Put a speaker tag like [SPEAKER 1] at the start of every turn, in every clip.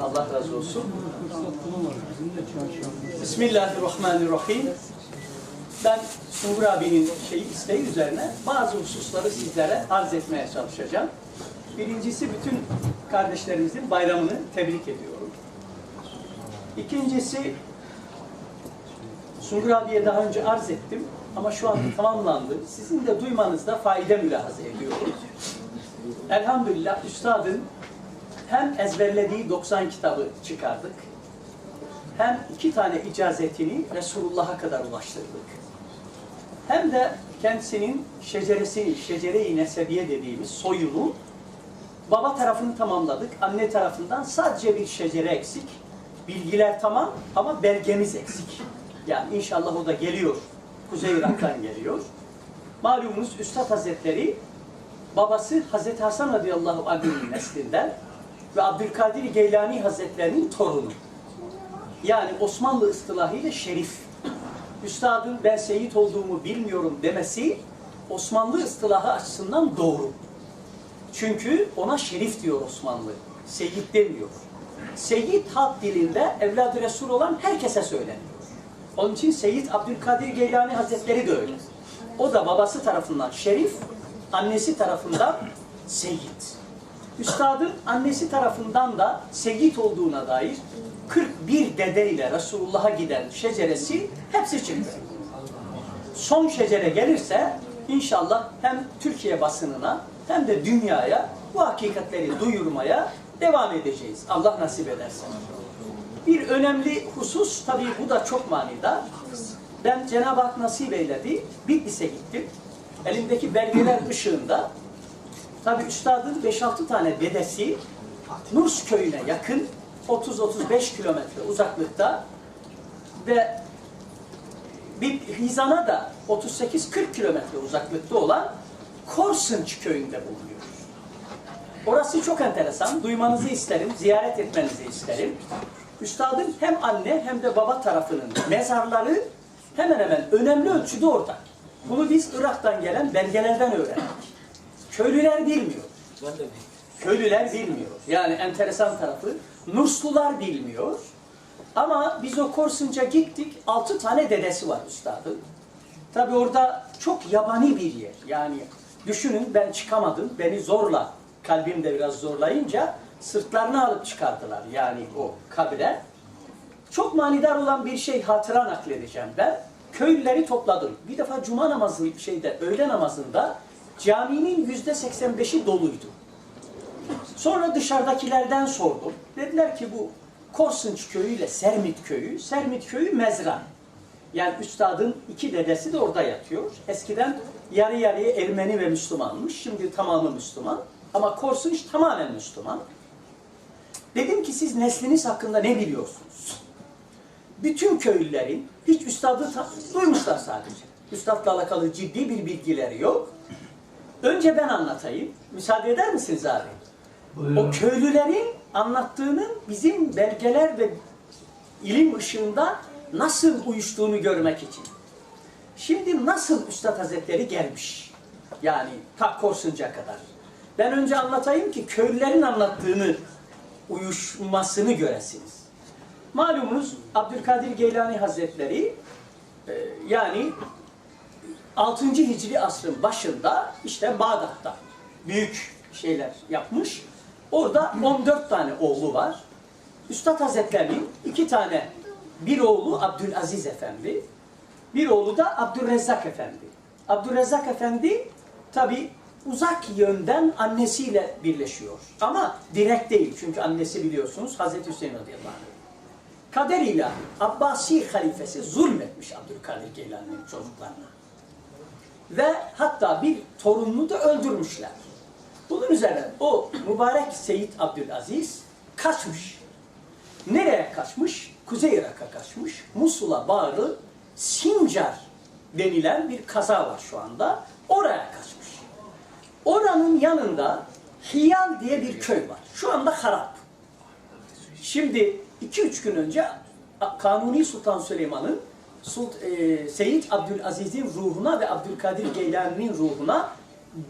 [SPEAKER 1] Allah razı olsun. Bismillahirrahmanirrahim. Ben Sungur abinin şey isteği üzerine bazı hususları sizlere arz etmeye çalışacağım. Birincisi bütün kardeşlerimizin bayramını tebrik ediyorum. İkincisi Sungur abiye daha önce arz ettim ama şu anda tamamlandı. Sizin de duymanızda fayda mülahaza ediyorum. Elhamdülillah üstadın hem ezberlediği 90 kitabı çıkardık, hem iki tane icazetini Resulullah'a kadar ulaştırdık. Hem de kendisinin şeceresini, şecere-i nesebiye dediğimiz soyunu baba tarafını tamamladık. Anne tarafından sadece bir şecere eksik. Bilgiler tamam ama belgemiz eksik. Yani inşallah o da geliyor. Kuzey Irak'tan geliyor. Malumunuz Üstad Hazretleri babası Hazreti Hasan radıyallahu anh'ın neslinden ve Abdülkadir Geylani Hazretlerinin torunu. Yani Osmanlı ıstılahıyla şerif. Üstadın ben seyit olduğumu bilmiyorum demesi Osmanlı ıstılahı açısından doğru. Çünkü ona şerif diyor Osmanlı. Seyit demiyor. Seyit halk dilinde evladı Resul olan herkese söyleniyor. Onun için Seyyid Abdülkadir Geylani Hazretleri de öyle. O da babası tarafından şerif, annesi tarafından seyit. Üstadın annesi tarafından da seyit olduğuna dair 41 dedeyle Resulullah'a giden şeceresi hepsi çıktı. Son şecere gelirse inşallah hem Türkiye basınına hem de dünyaya bu hakikatleri duyurmaya devam edeceğiz. Allah nasip ederse. Bir önemli husus tabii bu da çok manidar. Ben Cenab-ı Hak nasip eyledi. Bitlis'e gittim. Elimdeki belgeler ışığında tabii üstadın 5-6 tane dedesi Nurs köyüne yakın 30-35 kilometre uzaklıkta ve bir Hizan'a da 38-40 kilometre uzaklıkta olan Korsınç köyünde bulunuyor. Orası çok enteresan. Duymanızı isterim, ziyaret etmenizi isterim. Üstadın hem anne hem de baba tarafının mezarları hemen hemen önemli ölçüde orada. Bunu biz Irak'tan gelen belgelerden öğrendik. Köylüler bilmiyor. Köylüler bilmiyor. Yani enteresan tarafı Nurslular bilmiyor. Ama biz o Korsunca gittik. Altı tane dedesi var üstadın. Tabi orada çok yabani bir yer. Yani düşünün ben çıkamadım. Beni zorla, kalbim de biraz zorlayınca sırtlarını alıp çıkardılar. Yani o kabre. Çok manidar olan bir şey hatıra nakledeceğim ben. Köylüleri topladım. Bir defa cuma namazı şeyde, öğle namazında caminin yüzde 85'i doluydu. Sonra dışarıdakilerden sordum. Dediler ki bu Korsınç köyü ile Sermit köyü, Sermit köyü mezra. Yani üstadın iki dedesi de orada yatıyor. Eskiden yarı yarıya Ermeni ve Müslümanmış. Şimdi tamamı Müslüman. Ama Korsınç tamamen Müslüman. Dedim ki siz nesliniz hakkında ne biliyorsunuz? Bütün köylülerin hiç üstadı duymuşlar sadece. Üstadla alakalı ciddi bir bilgileri yok. Önce ben anlatayım. Müsaade eder misiniz abi? O köylülerin anlattığının bizim belgeler ve ilim ışığında nasıl uyuştuğunu görmek için. Şimdi nasıl Üstad Hazretleri gelmiş? Yani ta Korsunca kadar. Ben önce anlatayım ki köylülerin anlattığını uyuşmasını göresiniz. Malumunuz Abdülkadir Geylani Hazretleri e, yani 6. Hicri asrın başında işte Bağdat'ta büyük şeyler yapmış. Orada 14 tane oğlu var. Üstad Hazretleri'nin iki tane bir oğlu Abdülaziz Efendi, bir oğlu da Abdülrezzak Efendi. Abdülrezzak Efendi tabi uzak yönden annesiyle birleşiyor. Ama direkt değil. Çünkü annesi biliyorsunuz Hazreti Hüseyin radıyallahu anh. Kaderiyle Abbasi halifesi zulmetmiş Abdülkadir Geylani'nin çocuklarına. Ve hatta bir torununu da öldürmüşler. Bunun üzerine o mübarek Seyyid Abdülaziz kaçmış. Nereye kaçmış? Kuzey Irak'a kaçmış. Musul'a bağlı Sincar denilen bir kaza var şu anda. Oraya kaçmış. Oranın yanında Hiyal diye bir köy var. Şu anda harap. Şimdi 2-3 gün önce Kanuni Sultan Süleyman'ın Sult e, Seyyid Abdülaziz'in ruhuna ve Abdülkadir Geylani'nin ruhuna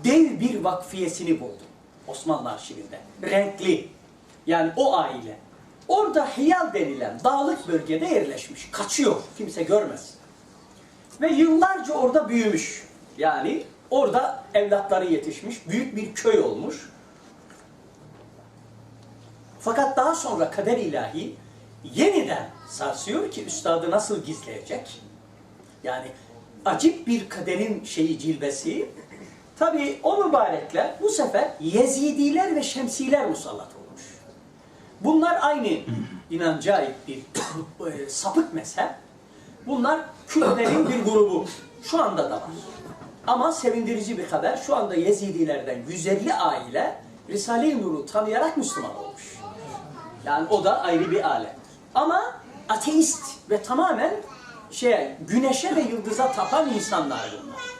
[SPEAKER 1] dev bir vakfiyesini buldu. Osmanlı arşivinde. Renkli. Yani o aile. Orada Hiyal denilen dağlık bölgede yerleşmiş. Kaçıyor. Kimse görmez. Ve yıllarca orada büyümüş. Yani orada evlatları yetişmiş. Büyük bir köy olmuş. Fakat daha sonra kader ilahi yeniden sarsıyor ki üstadı nasıl gizleyecek? Yani acip bir kaderin şeyi cilvesi. Tabi o mübarekler bu sefer Yezidiler ve Şemsiler musallat olmuş. Bunlar aynı inanca ait bir e, sapık mezhep. Bunlar Kürtlerin bir grubu. Şu anda da var. Ama sevindirici bir haber. Şu anda Yezidilerden 150 aile Risale-i Nur'u tanıyarak Müslüman olmuş. Yani o da ayrı bir alet. Ama ateist ve tamamen şey güneşe ve yıldıza tapan insanlar bunlar.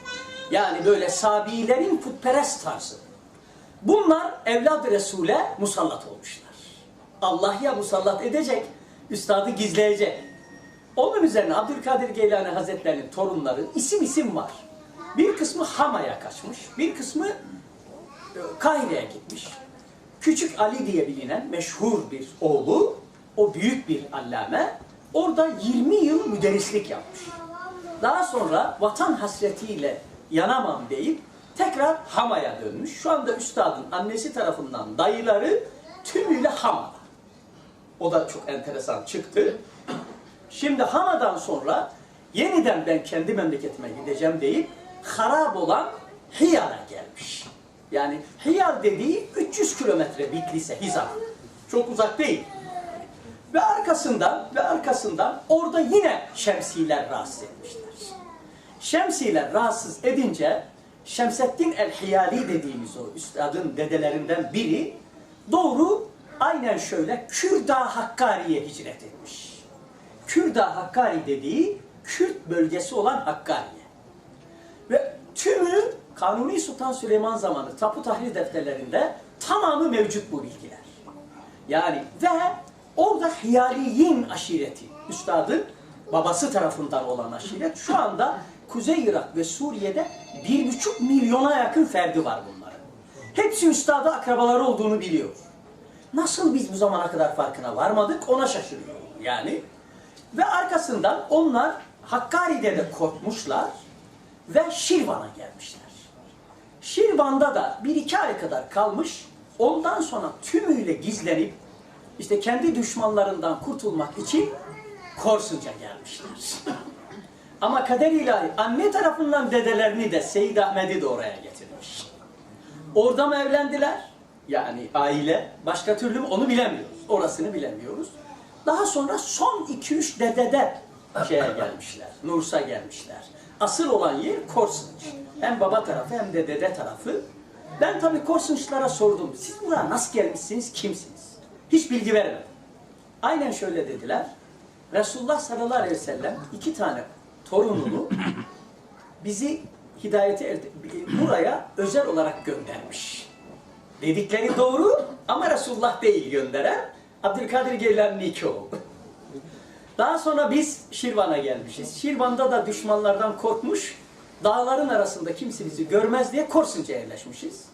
[SPEAKER 1] Yani böyle Sabilerin putperest tarzı. Bunlar evlad Resul'e musallat olmuşlar. Allah ya musallat edecek, üstadı gizleyecek. Onun üzerine Abdülkadir Geylani Hazretleri'nin torunları isim isim var. Bir kısmı Hama'ya kaçmış, bir kısmı e, Kahire'ye gitmiş. Küçük Ali diye bilinen meşhur bir oğlu, o büyük bir allame, orada 20 yıl müderrislik yapmış. Daha sonra vatan hasretiyle yanamam deyip tekrar Hama'ya dönmüş. Şu anda üstadın annesi tarafından dayıları tümüyle Hama'da. O da çok enteresan çıktı. Şimdi Hama'dan sonra yeniden ben kendi memleketime gideceğim deyip harap olan Hiyal'a gelmiş. Yani Hiyal dediği 300 kilometre Bitlis'e Hizar. Çok uzak değil. Ve arkasından ve arkasından orada yine Şemsiler rahatsız etmişler. Şemsiler rahatsız edince Şemseddin el-Hiyali dediğimiz o üstadın dedelerinden biri doğru aynen şöyle Kürda Hakkari'ye hicret etmiş. Kürda Hakkari dediği Kürt bölgesi olan Hakkari'ye. Ve tümü Kanuni Sultan Süleyman zamanı tapu tahrir defterlerinde tamamı mevcut bu bilgiler. Yani ve orada Hiyaliyin aşireti, üstadın babası tarafından olan aşiret şu anda Kuzey Irak ve Suriye'de bir buçuk milyona yakın ferdi var bunların. Hepsi üstada akrabaları olduğunu biliyor. Nasıl biz bu zamana kadar farkına varmadık ona şaşırıyor yani. Ve arkasından onlar Hakkari'de de korkmuşlar ve Şirvan'a gelmişler. Şirvan'da da bir iki ay kadar kalmış, ondan sonra tümüyle gizlenip işte kendi düşmanlarından kurtulmak için Korsunca gelmişler. Ama kader ilahi anne tarafından dedelerini de Seyyid Ahmet'i de oraya getirmiş. Orada mı evlendiler? Yani aile başka türlü mü onu bilemiyoruz. Orasını bilemiyoruz. Daha sonra son 2-3 dedede şeye gelmişler. Nurs'a gelmişler. Asıl olan yer Korsunç. Hem baba tarafı hem de dede tarafı. Ben tabii Korsunçlara sordum. Siz buraya nasıl gelmişsiniz, kimsiniz? Hiç bilgi vermedim. Aynen şöyle dediler. Resulullah sallallahu aleyhi ve sellem iki tane torununu bizi hidayete erde- buraya özel olarak göndermiş. Dedikleri doğru ama Resulullah değil gönderen Abdülkadir Geylani'nin iki oğlu. Daha sonra biz Şirvan'a gelmişiz. Şirvan'da da düşmanlardan korkmuş, dağların arasında kimse bizi görmez diye Korsunca yerleşmişiz.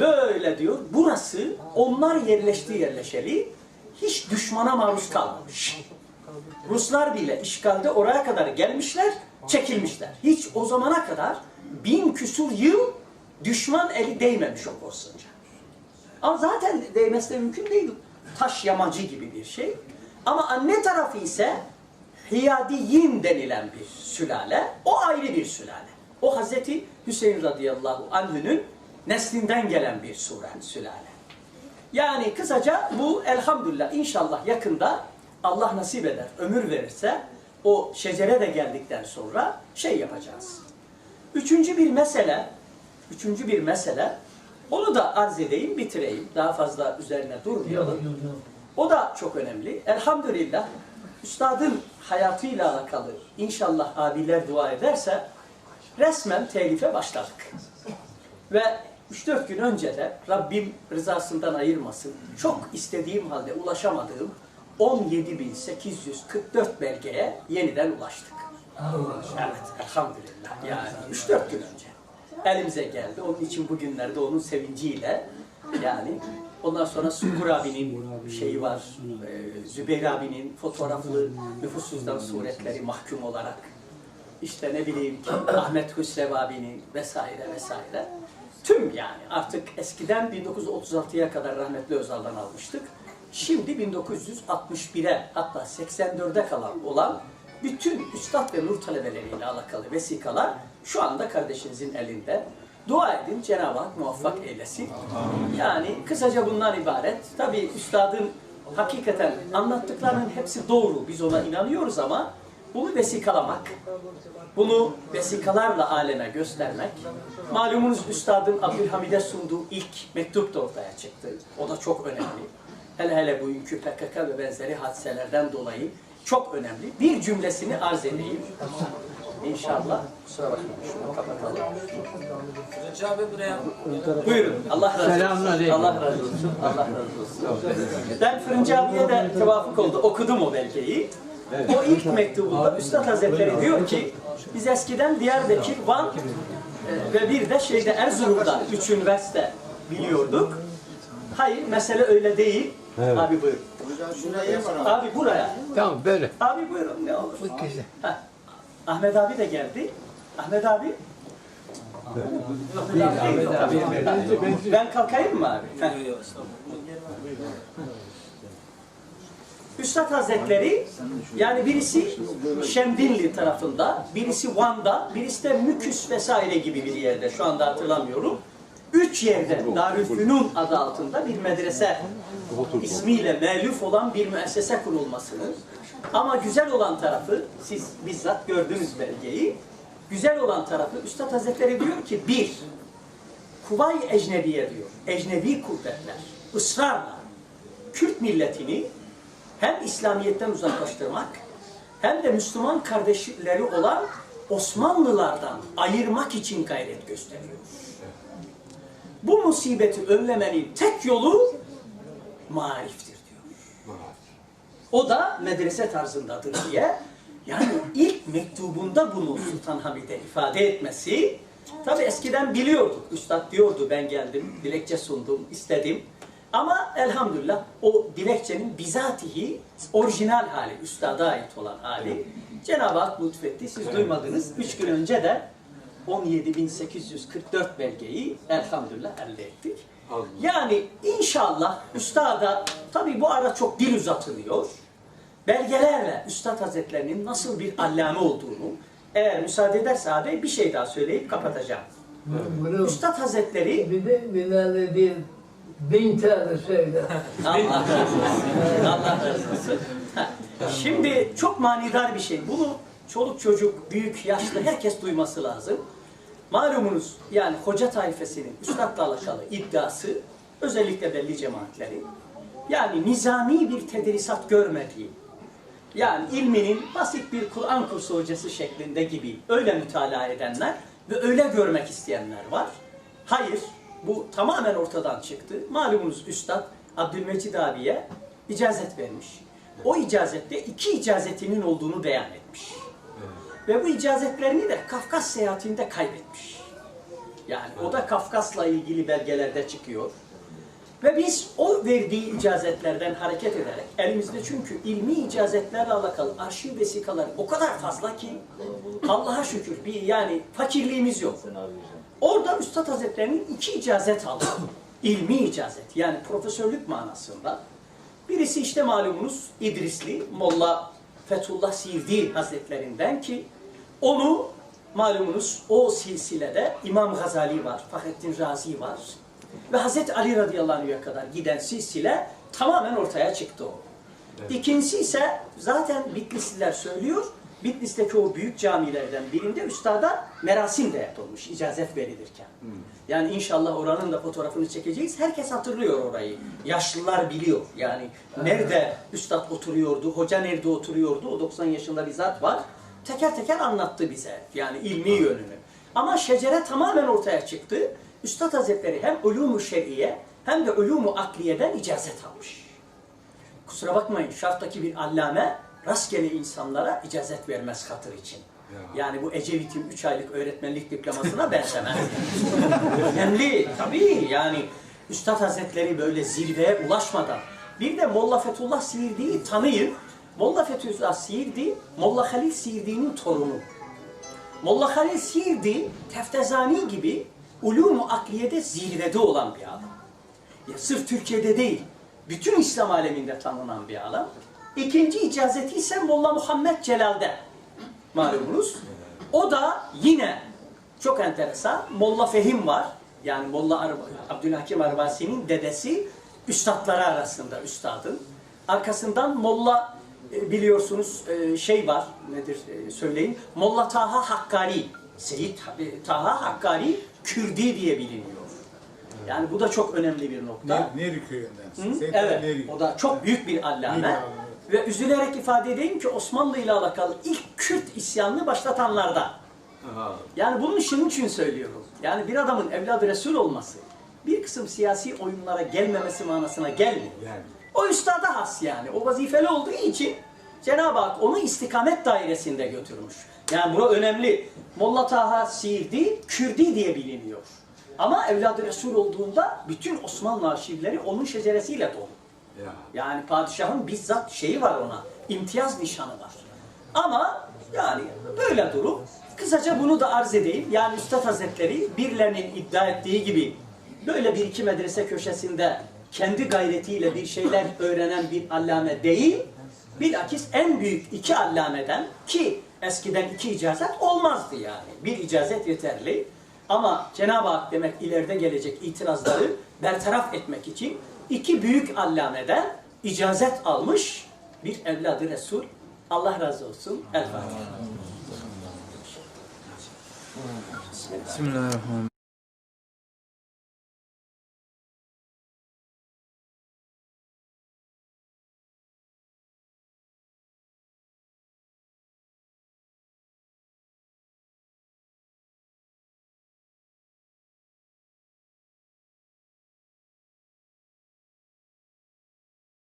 [SPEAKER 1] Böyle diyor, burası onlar yerleştiği yerleşeli hiç düşmana maruz kalmamış. Ruslar bile işgalde oraya kadar gelmişler, çekilmişler. Hiç o zamana kadar bin küsur yıl düşman eli değmemiş o Korsunca. Ama zaten değmesi de mümkün değil. Taş yamacı gibi bir şey. Ama anne tarafı ise Hiyadiyin denilen bir sülale. O ayrı bir sülale. O Hazreti Hüseyin radıyallahu anh'ünün neslinden gelen bir sure, sülale. Yani kısaca bu elhamdülillah inşallah yakında Allah nasip eder, ömür verirse o şecere de geldikten sonra şey yapacağız. Üçüncü bir mesele, üçüncü bir mesele, onu da arz edeyim, bitireyim. Daha fazla üzerine durmayalım. O da çok önemli. Elhamdülillah üstadın hayatıyla alakalı inşallah abiler dua ederse resmen telife başladık. Ve 3-4 gün önce de Rabbim rızasından ayırmasın çok istediğim halde ulaşamadığım 17.844 belgeye yeniden ulaştık. Evet elhamdülillah yani 3-4 gün önce elimize geldi. Onun için bugünlerde onun sevinciyle yani Ondan sonra Sukur abinin şeyi var. E, Zübeyir abinin fotoğraflı nüfussuzdan suretleri mahkum olarak. İşte ne bileyim ki Ahmet Hüsrev abinin vesaire vesaire. Tüm yani artık eskiden 1936'ya kadar rahmetli Özal'dan almıştık. Şimdi 1961'e hatta 84'e kalan olan bütün üstad ve nur talebeleriyle alakalı vesikalar şu anda kardeşinizin elinde. Dua edin Cenab-ı Hak muvaffak eylesin. Yani kısaca bundan ibaret. Tabii üstadın hakikaten anlattıklarının hepsi doğru. Biz ona inanıyoruz ama bunu vesikalamak, bunu vesikalarla aleme göstermek, malumunuz Üstadın Abdülhamid'e sunduğu ilk mektup da ortaya çıktı. O da çok önemli. Hele hele bugünkü PKK ve benzeri hadiselerden dolayı çok önemli. Bir cümlesini arz edeyim. İnşallah. Kusura bakmayın şunu kapatalım.
[SPEAKER 2] Recep abi buraya
[SPEAKER 1] Buyurun. Allah razı olsun. Allah razı olsun. Allah razı olsun. Ben Fırıncı abiye de tevafuk oldu. Okudum o belgeyi. O ilk mektubunda Üstad Hazretleri diyor ki biz eskiden Diyarbakır, Van e, ve bir de şeyde Erzurum'da üç üniversite biliyorduk. Hayır mesele öyle değil. Abi buyurun. Abi buraya.
[SPEAKER 3] Tamam böyle.
[SPEAKER 1] Abi buyurun ne olur.
[SPEAKER 3] Güzel.
[SPEAKER 1] Ahmet abi de geldi. Ahmet abi.
[SPEAKER 3] Değil, Ahmet abi.
[SPEAKER 1] Ben kalkayım mı abi? Üstad Hazretleri yani birisi Şemdinli tarafında, birisi Van'da, birisi de Müküs vesaire gibi bir yerde şu anda hatırlamıyorum. Üç yerde Darülfünun adı altında bir medrese ismiyle meluf olan bir müessese kurulmasını ama güzel olan tarafı siz bizzat gördünüz belgeyi güzel olan tarafı Üstad Hazretleri diyor ki bir Kuvay Ecnebiye diyor. Ecnebi kuvvetler ısrarla Kürt milletini hem İslamiyet'ten uzaklaştırmak hem de Müslüman kardeşleri olan Osmanlılardan ayırmak için gayret gösteriyor. Bu musibeti önlemenin tek yolu mariftir diyor. O da medrese tarzındadır diye. Yani ilk mektubunda bunu Sultan Hamid'e ifade etmesi tabi eskiden biliyorduk. Üstad diyordu ben geldim, dilekçe sundum, istedim. Ama elhamdülillah o dilekçenin bizatihi orijinal hali, üstada ait olan hali Cenab-ı Hak lütfetti. Siz duymadınız. Üç gün önce de 17.844 belgeyi elhamdülillah elde ettik. Yani inşallah üstada, tabi bu ara çok dil uzatılıyor. Belgelerle Üstad Hazretlerinin nasıl bir allame olduğunu, eğer müsaade ederse abi bir şey daha söyleyip kapatacağım.
[SPEAKER 4] Bunu
[SPEAKER 1] Üstad Hazretleri
[SPEAKER 4] bir de binlerle değil, bin tane söyle.
[SPEAKER 1] Allah razı olsun. Allah razı olsun. Şimdi çok manidar bir şey. Bunu çoluk çocuk, büyük, yaşlı herkes duyması lazım. Malumunuz yani hoca taifesinin üstadla alakalı iddiası özellikle belli cemaatlerin yani nizami bir tedrisat görmediği yani ilminin basit bir Kur'an kursu hocası şeklinde gibi öyle mütalaa edenler ve öyle görmek isteyenler var. Hayır, bu tamamen ortadan çıktı. Malumunuz Üstad Abdülmecid abiye icazet vermiş. O icazette iki icazetinin olduğunu beyan etmiş. Ve bu icazetlerini de Kafkas seyahatinde kaybetmiş. Yani o da Kafkas'la ilgili belgelerde çıkıyor. Ve biz o verdiği icazetlerden hareket ederek, elimizde çünkü ilmi icazetlerle alakalı arşiv vesikaları o kadar fazla ki, Allah'a şükür bir yani fakirliğimiz yok. Orada Üstad Hazretleri'nin iki icazet aldı. İlmi icazet, yani profesörlük manasında. Birisi işte malumunuz İdrisli, Molla Fethullah Sivdi Hazretlerinden ki, onu malumunuz o silsilede İmam Gazali var, Fahrettin Razi var, ve Hazreti Ali radıyallahu anh'a kadar giden silsile tamamen ortaya çıktı o. İkincisi ise zaten Bitlisliler söylüyor. Bitlis'teki o büyük camilerden birinde üstada merasim de yapılmış icazet verilirken. Yani inşallah oranın da fotoğrafını çekeceğiz. Herkes hatırlıyor orayı. Yaşlılar biliyor. Yani nerede üstad oturuyordu, hoca nerede oturuyordu. O 90 yaşında bir zat var. Teker teker anlattı bize. Yani ilmi yönünü. Ama şecere tamamen ortaya çıktı. Üstad Hazretleri hem ulûmu şer'iye hem de ulûmu akliyeden icazet almış. Kusura bakmayın şarttaki bir allame rastgele insanlara icazet vermez hatır için. Yani bu Ecevit'in 3 aylık öğretmenlik diplomasına benzemez. Önemli tabii yani Üstad Hazretleri böyle zirveye ulaşmadan bir de Molla Fethullah Siirdi'yi tanıyın. Molla Fethullah Siirdi, Molla Halil Siirdi'nin torunu. Molla Halil Siirdi, Teftezani gibi ulûm-u akliyede zirvede olan bir adam. Ya sırf Türkiye'de değil, bütün İslam aleminde tanınan bir adam. İkinci icazeti ise Molla Muhammed Celal'de malumunuz. O da yine çok enteresan Molla Fehim var. Yani Molla Ar Abdülhakim Arvasi'nin dedesi üstadları arasında üstadın. Arkasından Molla e, biliyorsunuz e, şey var nedir e, söyleyin. Molla Taha Hakkari. Seyit Taha Hakkari Kürdi diye biliniyor. Yani bu da çok önemli bir nokta.
[SPEAKER 3] Ne, Neri köyünden.
[SPEAKER 1] Evet,
[SPEAKER 3] Neri.
[SPEAKER 1] o da çok büyük bir
[SPEAKER 3] allame.
[SPEAKER 1] Ve üzülerek ifade edeyim ki Osmanlı ile alakalı ilk Kürt isyanını başlatanlardan. Yani bunun şunun için söylüyorum. Yani bir adamın evladı Resul olması, bir kısım siyasi oyunlara gelmemesi manasına gelmiyor.
[SPEAKER 3] Yani.
[SPEAKER 1] O üstada has yani. O vazifeli olduğu için Cenab-ı Hak onu istikamet dairesinde götürmüş. Yani bu önemli. Molla Taha Siirdi, Kürdi diye biliniyor. Ama evladı Resul olduğunda bütün Osmanlı arşivleri onun şeceresiyle dolu.
[SPEAKER 3] Ya.
[SPEAKER 1] Yani padişahın bizzat şeyi var ona, imtiyaz nişanı var. Ama yani böyle durum. Kısaca bunu da arz edeyim. Yani Üstad Hazretleri birilerinin iddia ettiği gibi böyle bir iki medrese köşesinde kendi gayretiyle bir şeyler öğrenen bir allame değil, bilakis en büyük iki allameden ki eskiden iki icazet olmazdı yani. Bir icazet yeterli. Ama Cenab-ı Hak demek ileride gelecek itirazları bertaraf etmek için iki büyük allameden icazet almış bir evladı Resul. Allah razı olsun. El Fatiha.
[SPEAKER 5] Bismillahirrahmanirrahim.